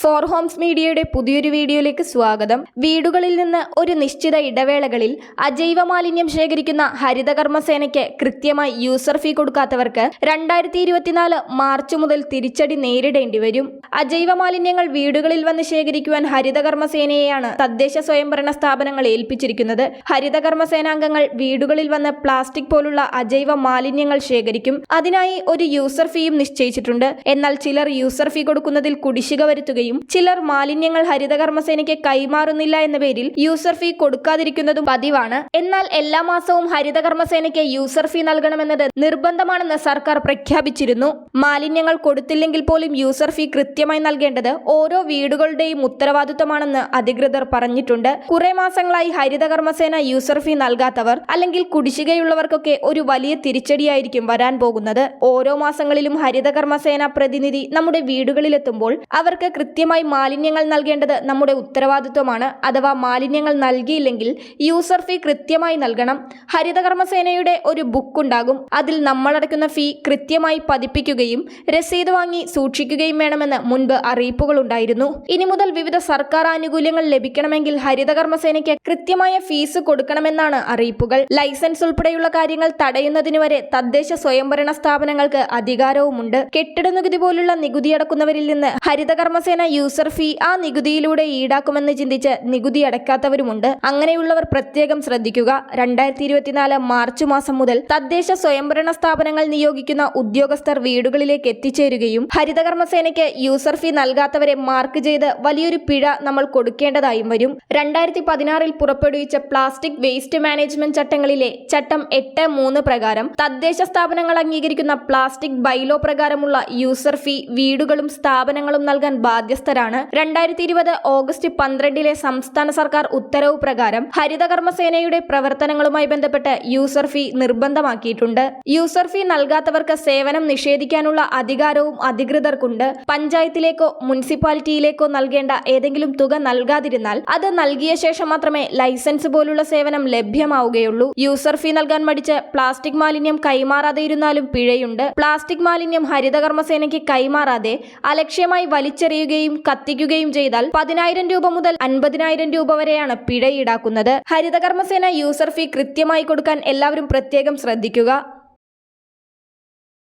Four Holmes മീഡിയയുടെ പുതിയൊരു വീഡിയോയിലേക്ക് സ്വാഗതം. വീടുകളിൽ നിന്ന് ഒരു നിശ്ചിത ഇടവേളകളിൽ അജൈവ മാലിന്യം ശേഖരിക്കുന്ന ഹരിതകർമ്മസേനയ്ക്ക് കൃത്യമായി യൂസർ ഫീ കൊടുക്കാത്തവർക്ക് രണ്ടായിരത്തി ഇരുപത്തിനാല് മാർച്ച് മുതൽ തിരിച്ചടി നേരിടേണ്ടി വരും. അജൈവ മാലിന്യങ്ങൾ വീടുകളിൽ വന്ന് ശേഖരിക്കുവാൻ ഹരിതകർമ്മസേനയെയാണ് തദ്ദേശ സ്വയംഭരണ സ്ഥാപനങ്ങൾ ഏൽപ്പിച്ചിരിക്കുന്നത്. ഹരിതകർമ്മസേനാംഗങ്ങൾ വീടുകളിൽ വന്ന് പ്ലാസ്റ്റിക് പോലുള്ള അജൈവ മാലിന്യങ്ങൾ ശേഖരിക്കും. അതിനായി ഒരു യൂസർ ഫീയും നിശ്ചയിച്ചിട്ടുണ്ട്. എന്നാൽ ചിലർ യൂസർ ഫീ കൊടുക്കുന്നതിൽ കുടിശ്ശിക വരുത്തുകയും ചിലർ മാലിന്യങ്ങൾ ഹരിതകർമ്മസേനയ്ക്ക് കൈമാറുന്നില്ല എന്ന പേരിൽ യൂസർ ഫീ കൊടുക്കാതിരിക്കുന്നതും പതിവാണ്. എന്നാൽ എല്ലാ മാസവും ഹരിതകർമ്മസേനയ്ക്ക് യൂസർ ഫീ നൽകണമെന്നത് നിർബന്ധമാണെന്ന് സർക്കാർ പ്രഖ്യാപിച്ചിരുന്നു. മാലിന്യങ്ങൾ കൊടുത്തില്ലെങ്കിൽ പോലും യൂസർ ഫീ കൃത്യമായി നൽകേണ്ടത് ഓരോ വീടുകളുടെയും ഉത്തരവാദിത്തമാണെന്ന് അധികൃതർ പറഞ്ഞിട്ടുണ്ട്. കുറെ മാസങ്ങളായി ഹരിതകർമ്മസേന യൂസർ ഫീ നൽകാത്തവർ അല്ലെങ്കിൽ കുടിശ്ശികയുള്ളവർക്കൊക്കെ ഒരു വലിയ തിരിച്ചടിയായിരിക്കും വരാൻ പോകുന്നത്. ഓരോ മാസങ്ങളിലും ഹരിതകർമ്മസേന പ്രതിനിധി നമ്മുടെ വീടുകളിലെത്തുമ്പോൾ അവർക്ക് കൃത്യമായി മാലിന്യങ്ങൾ നൽകേണ്ടത് നമ്മുടെ ഉത്തരവാദിത്വമാണ്. അഥവാ മാലിന്യങ്ങൾ നൽകിയില്ലെങ്കിൽ യൂസർ ഫീ കൃത്യമായി നൽകണം. ഹരിതകർമ്മസേനയുടെ ഒരു ബുക്ക് ഉണ്ടാകും. അതിൽ നമ്മളടയ്ക്കുന്ന ഫീ കൃത്യമായി പതിപ്പിക്കുകയും രസീത് വാങ്ങി സൂക്ഷിക്കുകയും വേണമെന്ന് മുൻപ് അറിയിപ്പുകൾ ഉണ്ടായിരുന്നു. ഇനി മുതൽ വിവിധ സർക്കാർ ആനുകൂല്യങ്ങൾ ലഭിക്കണമെങ്കിൽ ഹരിതകർമ്മസേനയ്ക്ക് കൃത്യമായ ഫീസ് കൊടുക്കണമെന്നാണ് അറിയിപ്പുകൾ. ലൈസൻസ് ഉൾപ്പെടെയുള്ള കാര്യങ്ങൾ തടയുന്നതിന് വരെ തദ്ദേശ സ്വയംഭരണ സ്ഥാപനങ്ങൾക്ക് അധികാരവുമുണ്ട്. കെട്ടിട നികുതി പോലുള്ള നികുതി അടക്കുന്നവരിൽ നിന്ന് ഹരിതകർമ്മസേന യൂസർ ഫീ ആ നികുതിയിലൂടെ ഈടാക്കുമെന്ന് ചിന്തിച്ച് നികുതി അടയ്ക്കാത്തവരുമുണ്ട്. അങ്ങനെയുള്ളവർ പ്രത്യേകം ശ്രദ്ധിക്കുക. രണ്ടായിരത്തി ഇരുപത്തിനാല് മാർച്ച് മാസം മുതൽ തദ്ദേശ സ്വയംഭരണ സ്ഥാപനങ്ങൾ നിയോഗിക്കുന്ന ഉദ്യോഗസ്ഥർ വീടുകളിലേക്ക് എത്തിച്ചേരുകയും ഹരിതകർമ്മസേനയ്ക്ക് യൂസർ ഫീ നൽകാത്തവരെ മാർക്ക് ചെയ്ത് വലിയൊരു പിഴ നമ്മൾ കൊടുക്കേണ്ടതായും വരും. രണ്ടായിരത്തി പതിനാറിൽ പുറപ്പെടുവിച്ച പ്ലാസ്റ്റിക് വേസ്റ്റ് മാനേജ്മെന്റ് ചട്ടങ്ങളിലെ ചട്ടം എട്ട് മൂന്ന് പ്രകാരം തദ്ദേശ സ്ഥാപനങ്ങൾ അംഗീകരിക്കുന്ന പ്ലാസ്റ്റിക് ബൈലോ പ്രകാരമുള്ള യൂസർ ഫീ വീടുകളും സ്ഥാപനങ്ങളും നൽകാൻ ബാധ്യസ്ഥരാണ് രണ്ടായിരത്തി ഇരുപത് ഓഗസ്റ്റ് പന്ത്രണ്ടിലെ സംസ്ഥാന സർക്കാർ ഉത്തരവ് പ്രകാരം ഹരിതകർമ്മസേനയുടെ പ്രവർത്തനങ്ങളുമായി ബന്ധപ്പെട്ട് യൂസർ ഫീ നിർബന്ധമാക്കിയിട്ടുണ്ട്. യൂസർ ഫീ നൽകാത്തവർക്ക് സേവനം നിഷേധിക്കാനുള്ള അധികാരവും അധികൃതർക്കുണ്ട്. പഞ്ചായത്തിലേക്കോ മുനിസിപ്പാലിറ്റിയിലേക്കോ നൽകേണ്ട ഏതെങ്കിലും തുക നൽകാതിരുന്നാൽ അത് നൽകിയ ശേഷം മാത്രമേ ലൈസൻസ് പോലുള്ള സേവനം ലഭ്യമാവുകയുള്ളൂ. യൂസർ ഫീ നൽകാൻ മടിച്ച് പ്ലാസ്റ്റിക് മാലിന്യം കൈമാറാതെ ഇരുന്നാലും പിഴയുണ്ട്. പ്ലാസ്റ്റിക് മാലിന്യം ഹരിതകർമ്മസേനയ്ക്ക് കൈമാറാതെ അലക്ഷ്യമായി വലിച്ചെറിയുകയും കത്തിക്കുകയും ചെയ്താൽ പതിനായിരം രൂപ മുതൽ അൻപതിനായിരം രൂപ വരെയാണ് പിഴ ഈടാക്കുന്നത്. ഹരിതകർമ്മസേന യൂസർ ഫീ കൃത്യമായി കൊടുക്കാൻ എല്ലാവരും പ്രത്യേകം ശ്രദ്ധിക്കുക.